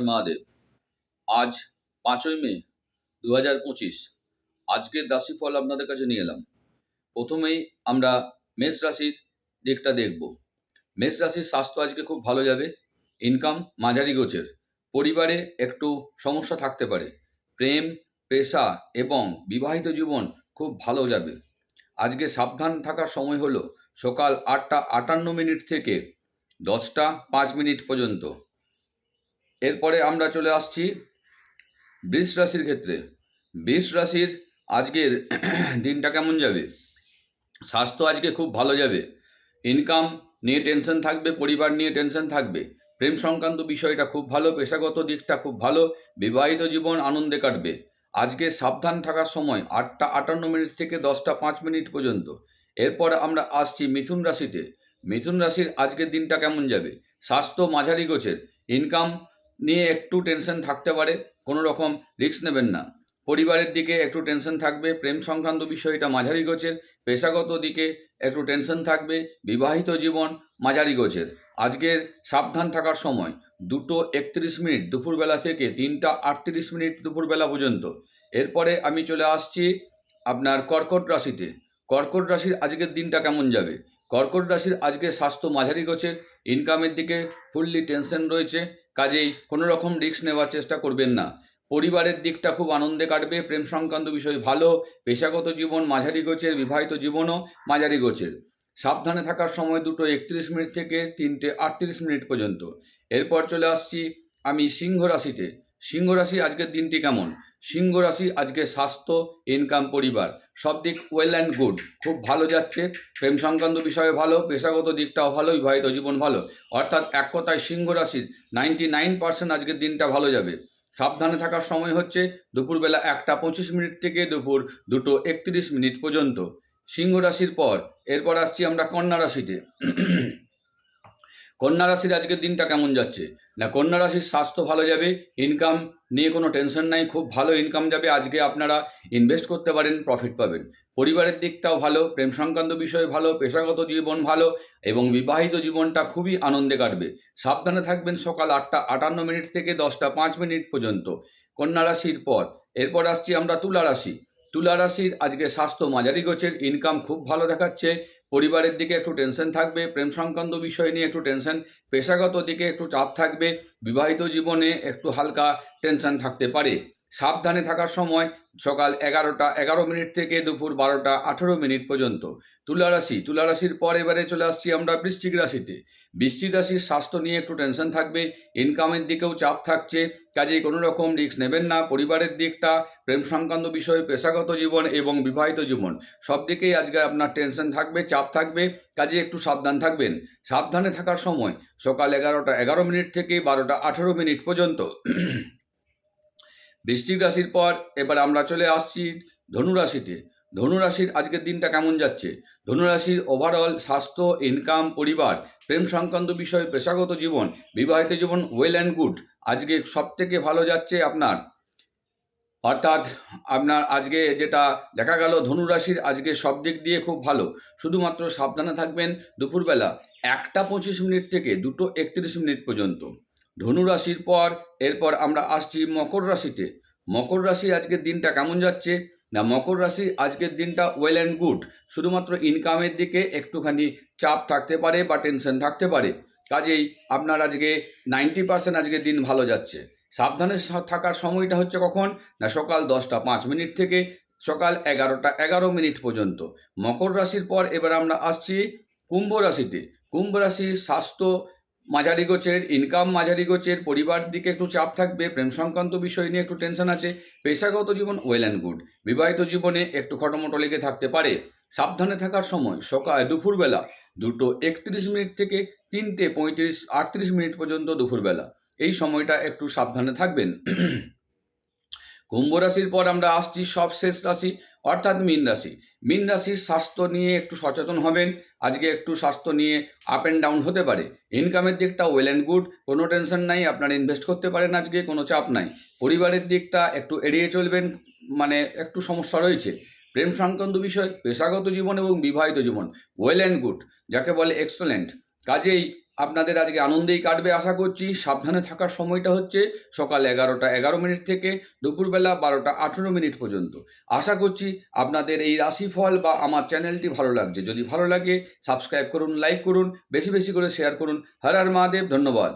মহাদেব আজ পাঁচই মে দু হাজার পঁচিশ। আজকের রাশিফল আপনাদের কাছে নিয়ে এলাম। প্রথমেই আমরা মেষ রাশির দিকটা দেখব। মেষ রাশির স্বাস্থ্য আজকে খুব ভালো যাবে। ইনকাম মাঝারি গোছের পরিবারে একটু সমস্যা থাকতে পারে। প্রেম, পেশা এবং বিবাহিত জীবন খুব ভালো যাবে। আজকে সাবধান থাকার সময় হলো সকাল আটটা আটান্ন মিনিট থেকে দশটা পাঁচ মিনিট পর্যন্ত। এরপরে আমরা চলে আসছি বৃষ রাশির ক্ষেত্রে। বৃষ রাশির আজকের দিনটা কেমন যাবে? স্বাস্থ্য আজকে খুব ভালো যাবে। ইনকাম নিয়ে টেনশন থাকবে, পরিবার নিয়ে টেনশন থাকবে। প্রেম সংক্রান্ত বিষয়টা খুব ভালো, পেশাগত দিকটা খুব ভালো, বিবাহিত জীবন আনন্দে কাটবে। আজকে সাবধান থাকার সময় আটটা আটান্ন মিনিট থেকে দশটা পাঁচ মিনিট পর্যন্ত। এরপর আমরা আসছি মিথুন রাশিতে। মিথুন রাশির আজকের দিনটা কেমন যাবে? স্বাস্থ্য মাঝারি গোছের। ইনকাম নিয়ে একটু টেনশন থাকতে পারে, কোনো রকম রিস্ক নেবেন না। পরিবারের দিকে একটু টেনশন থাকবে, প্রেম সংক্রান্ত বিষয়টা মাঝারি গোছের, পেশাগত দিকে একটু টেনশন থাকবে, বিবাহিত জীবন মাঝারি গোছের। আজকের সাবধান থাকার সময়, দুটো একত্রিশ মিনিট দুপুরবেলা থেকে তিনটা আটত্রিশ মিনিট দুপুরবেলা পর্যন্ত। এরপরে আমি চলে আসছি আপনার কর্কট রাশিতে। কর্কট রাশির আজকের দিনটা কেমন যাবে? কর্কট রাশির আজকে স্বাস্থ্য মাঝারি গোছের ইনকামের দিকে ফুললি টেনশন রয়েছে, কাজেই কোনো রকম রিস্ক নেওয়ার চেষ্টা করবেন না। পরিবারের দিকটা খুব আনন্দে কাটবে, প্রেম সংক্রান্ত বিষয় ভালো, পেশাগত জীবন মাঝারি গোছের, বিবাহিত জীবনও মাঝারি গোছের। সাবধানে থাকার সময় দুটো একত্রিশ মিনিট থেকে তিনটে আটত্রিশ মিনিট পর্যন্ত। এরপর চলে আসছি আমি সিংহ রাশিতে। সিংহ রাশি আজকের দিনটি কেমন? সিংহ রাশি আজকে স্বাস্থ্য ইনকাম পরিবার, সব দিক ওয়েল অ্যান্ড গুড খুব ভালো যাচ্ছে, প্রেম সংক্রান্ত বিষয়ে ভালো, পেশাগত দিকটাও ভালো, বিবাহিত জীবন ভালো। অর্থাৎ এক কথায় সিংহ রাশির নাইনটি নাইন পার্সেন্ট আজকের দিনটা ভালো যাবে। সাবধানে থাকার সময় হচ্ছে দুপুরবেলা একটা পঁচিশ মিনিট থেকে দুপুর দুটো একত্রিশ মিনিট পর্যন্ত। সিংহ রাশির পর, এরপর আসছি আমরা কন্যা রাশিতে। কন্যা রাশির আজকের দিনটা কেমন যাচ্ছে? না, কন্যা রাশির স্বাস্থ্য ভালো যাবে ইনকাম নিয়ে কোনো টেনশন নাই, খুব ভালো ইনকাম যাবে, আজকে আপনারা ইনভেস্ট করতে পারেন প্রফিট পাবেন। পরিবারের দিকটাও ভালো, প্রেম সংক্রান্ত বিষয় ভালো, পেশাগত জীবন ভালো, এবং বিবাহিত জীবনটা খুবই আনন্দে কাটবে। সাবধানে থাকবেন সকাল আটটা, আটান্ন মিনিট থেকে দশটা পাঁচ মিনিট পর্যন্ত। কন্যা রাশির পর, এরপর আসছি আমরা তুলা রাশি। তুলা রাশির আজকে স্বাস্থ্য মাঝারি গোছের ইনকাম খুব ভালো দেখাচ্ছে। পরিবারের দিকে একটু টেনশন থাকবে, প্রেম সংক্রান্ত বিষয় নিয়ে একটু টেনশন পেশাগত দিকে একটু চাপ থাকবে। বিবাহিত জীবনে একটু হালকা টেনশন থাকতে পারে। সাবধানে থাকার সময় সকাল এগারোটা, এগারো মিনিট থেকে দুপুর বারোটা, আঠেরো মিনিট পর্যন্ত। তুলা রাশি, তুলা রাশির পর এবারে চলে আসছি আমরা বৃশ্চিক রাশিতে। বৃশ্চিক রাশির স্বাস্থ্য নিয়ে একটু টেনশন থাকবে ইনকামের দিকেও চাপ থাকছে কাজে কোনো রকম রিস্ক নেবেন না। পরিবারের দিকটা, প্রেম সংক্রান্ত বিষয় পেশাগত জীবন এবং বিবাহিত জীবন, সব দিকেই আজকে আপনার টেনশন থাকবে, চাপ থাকবে কাজে একটু সাবধান থাকবেন। সাবধানে থাকার সময় সকাল এগারোটা, এগারো মিনিট থেকে বারোটা, আঠেরো মিনিট পর্যন্ত বৃশ্চিক রাশির পর এবার আমরা চলে আসছি ধনুরাশিতে। ধনুরাশির আজকের দিনটা কেমন যাচ্ছে? ধনুরাশির ওভারঅল স্বাস্থ্য ইনকাম পরিবার, প্রেম সংক্রান্ত বিষয় পেশাগত জীবন, বিবাহিত জীবন ওয়েল অ্যান্ড গুড আজকে সব থেকে ভালো যাচ্ছে আপনার? অর্থাৎ আপনার আজকে যেটা দেখা গেল, ধনুরাশির আজকে সব দিক দিয়ে খুব ভালো। শুধুমাত্র সাবধানে থাকবেন দুপুরবেলা। একটা পঁচিশ মিনিট থেকে দুটো একত্রিশ মিনিট পর্যন্ত। ধনুরাশির পর এরপর আমরা আসছি মকর রাশিতে। মকর রাশি আজকের দিনটা কেমন যাচ্ছে? না, মকর রাশি আজকের দিনটা ওয়েল অ্যান্ড গুড শুধুমাত্র ইনকামের দিকে একটুখানি চাপ থাকতে পারে বা টেনশন থাকতে পারে। কাজেই আপনার আজকে নাইনটি পার্সেন্ট আজকের দিন ভালো যাচ্ছে। সাবধানে থাকার সময়টা হচ্ছে কখন? না, সকাল দশটা পাঁচ মিনিট থেকে সকাল এগারোটা এগারো মিনিট পর্যন্ত। মকর রাশির পর এবার আমরা আসছি কুম্ভ রাশিতে। কুম্ভ রাশির স্বাস্থ্য মাঝারি গোছের ইনকাম মাঝারি গোছের পরিবার দিকে একটু চাপ থাকবে, প্রেম সংক্রান্ত বিষয় নিয়ে একটু টেনশন আছে, পেশাগত জীবন ওয়েল অ্যান্ড গুড বিবাহিত জীবনে একটু খটোমটো লেগে থাকতে পারে। সাবধানে থাকার সময় সকাল, দুপুরবেলা, দুটো একত্রিশ মিনিট থেকে তিনটে পঁয়ত্রিশ, আটত্রিশ মিনিট পর্যন্ত দুপুরবেলা। এই সময়টা একটু সাবধানে থাকবেন। কুম্ভ রাশির পর আমরা আসছি, সব শেষ রাশি অর্থাৎ মীন রাশি। মীন রাশির স্বাস্থ্য নিয়ে একটু সচেতন হবেন, আজকে একটু স্বাস্থ্য নিয়ে আপ অ্যান্ড ডাউন হতে পারে। ইনকামের দিকটা ওয়েল অ্যান্ড গুড কোনো টেনশন নাই, আপনারা ইনভেস্ট করতে পারেন আজকে, কোনো চাপ নাই। পরিবারের দিকটা একটু এড়িয়ে চলবেন মানে একটু সমস্যা রয়েছে। প্রেম সংক্রান্ত বিষয়, পেশাগত জীবন এবং বিবাহিত জীবন ওয়েল অ্যান্ড গুড যাকে বলে এক্সেলেন্ট কাজেই আপনাদের আজকে আনন্দেই কাটবে আশা করছি। সাবধানে থাকার সময়টা হচ্ছে সকাল এগারোটা, এগারো মিনিট থেকে দুপুরবেলা বারোটা, আঠেরো মিনিট পর্যন্ত। আশা করছি আপনাদের এই রাশিফল বা আমার চ্যানেলটি ভালো লাগছে। যদি ভালো লাগে, সাবস্ক্রাইব করুন, লাইক করুন, বেশি বেশি করে শেয়ার করুন। হর হর মহাদেব, ধন্যবাদ।